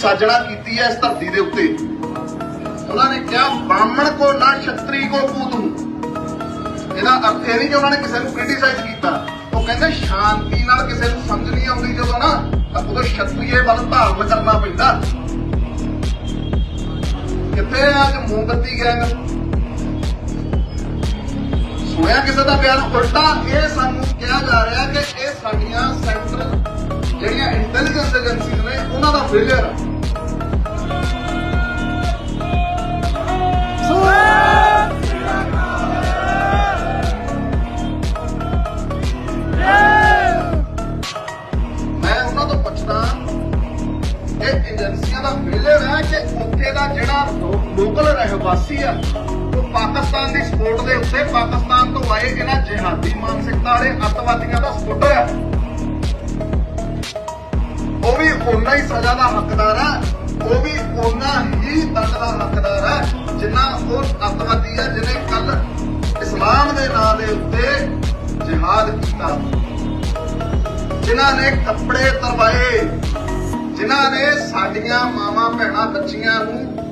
ਸਾਜਣਾ ਕੀਤੀ ਹੈ ਇਸ ਧਰਤੀ ਦੇ ਉੱਤੇ। ਉਹਨਾਂ ਨੇ ਕਿਹਾ ਬਾਹਮਣ ਕੋ ਨਾ ਛਤਰੀ ਕੋ ਪੂਤੂ ਇਹਦਾ ਅਰਥ ਇਹ ਨਹੀਂ ਕਿ ਉਹਨਾਂ ਨੇ ਕਿਸੇ ਨੂੰ ਕ੍ਰਿਟਿਸਾਈਜ਼ ਕੀਤਾ। ਉਹ ਕਹਿੰਦੇ, ਸ਼ਾਂਤੀ ਨਾਲ ਕਿਸੇ ਨੂੰ ਸਮਝ ਨਹੀਂ ਆਉਂਦੀ ਜਦੋਂ ਨਾ ਤਾਂ ਉਦੋਂ ਛਤਰੀਏ ਵੱਲ ਧਾਰਨ ਕਰਨਾ ਪੈਂਦਾ। ਕਿੱਥੇ ਅੱਜ ਮੋਮਬੱਤੀ ਗੈਂਗ? ਸੁਣਿਆ ਕਿਸੇ ਦਾ ਬਿਆਨ? ਉਲਟਾ ਇਹ ਸਾਨੂੰ ਕਿਹਾ ਜਾ ਰਿਹਾ ਕਿ ਇਹ ਸਾਡੀਆਂ ਸੈਂਟਰ ਜਿਹੜੀਆਂ ਇੰਟੈਲੀਜੈਂਸ ਏਜੰਸੀਜ਼ ਨੇ, ਉਹਨਾਂ ਦਾ ਫੇਲਿਅਰ ਹੈ ਲੋਕਲ ਆ, ਉਹ ਪਾਕਿਸਤਾਨ ਦੀ ਸਪੋਰਟ ਦੇ ਉੱਤੇ ਪਾਕਿਸਤਾਨ ਤੋਂ ਆਏ ਇਹਨਾਂ ਜਿਹਾਦੀ ਮਾਨਸਿਕਤਾ ਵਾਲੇ ਅੱਤਵਾਦੀਆਂ ਦਾ ਸਪੋਰਟਰ ਹੈ ਉਹ ਵੀ ਉਨਾ ਹੀ ਸਜ਼ਾ ਦਾ ਹੱਕਦਾਰ ਹੈ ਉਹ ਵੀ ਉਨਾ ਹੀ ਦੰਡ ਦਾ ਹੱਕਦਾਰ ਹੈ ਜਿੰਨਾ ਉਹ ਅੱਤਵਾਦੀ ਹੈ ਜਿਹਨੇ ਕੱਲ ਇਸਲਾਮ ਦੇ ਨਾਂ ਦੇ ਉੱਤੇ ਜਿਹਾਦ ਕੀਤਾ। ਜਿਨ੍ਹਾਂ ਨੇ ਕੱਪੜੇ ਤਰਵਾਏ, ਜਿਨ੍ਹਾਂ ਨੇ ਸਾਡੀਆਂ ਮਾਵਾਂ ਭੈਣਾਂ ਬੱਚੀਆਂ ਨੂੰ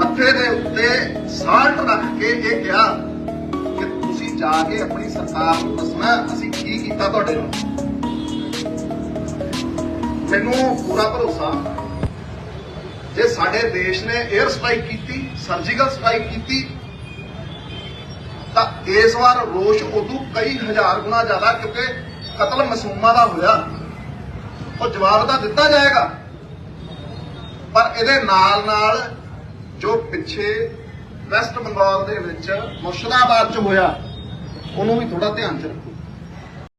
ਮੱਥੇ ਦੇ ਉੱਤੇ ਸਾਲਟ ਰੱਖ ਕੇ ਇਹ ਕਿਹਾ ਕਿ ਤੁਸੀਂ ਜਾ ਕੇ ਆਪਣੀ ਸਰਕਾਰ ਨੂੰ ਦੱਸਣਾ ਅਸੀਂ ਕੀ ਕੀਤਾ ਤੁਹਾਡੇ ਨਾਲ। ਮੈਨੂੰ ਪੂਰਾ ਭਰੋਸਾ ਜੇ ਸਾਡੇ ਦੇਸ਼ ਨੇ 에ਅਰ ਸਟ੍ਰਾਈਕ ਕੀਤੀ ਸਰਜੀਕਲ ਸਟ੍ਰਾਈਕ ਕੀਤੀ, ਤਾਂ ਇਸ ਵਾਰ ਰੋਸ਼ ਉਦੋਂ ਕਈ ਹਜ਼ਾਰ ਗੁਣਾ ਜ਼ਿਆਦਾ ਕਿਉਂਕਿ ਕਤਲ ਮਾਸੂਮਾਂ ਦਾ ਹੋਇਆ। ਉਹ ਜਵਾਬ ਤਾਂ ਦਿੱਤਾ ਜਾਏਗਾ। ਪਰ ਇਹਦੇ ਨਾਲ ਨਾਲ ਜੋ ਪਿੱਛੇ ਵੈਸਟ ਬੰਗਾਲ ਦੇ ਵਿੱਚ ਮੁਰਸ਼ਿਦਾਬਾਦ 'ਚ ਹੋਇਆ, ਉਹਨੂੰ ਵੀ ਥੋੜਾ ਧਿਆਨ 'ਚ ਰੱਖੋ।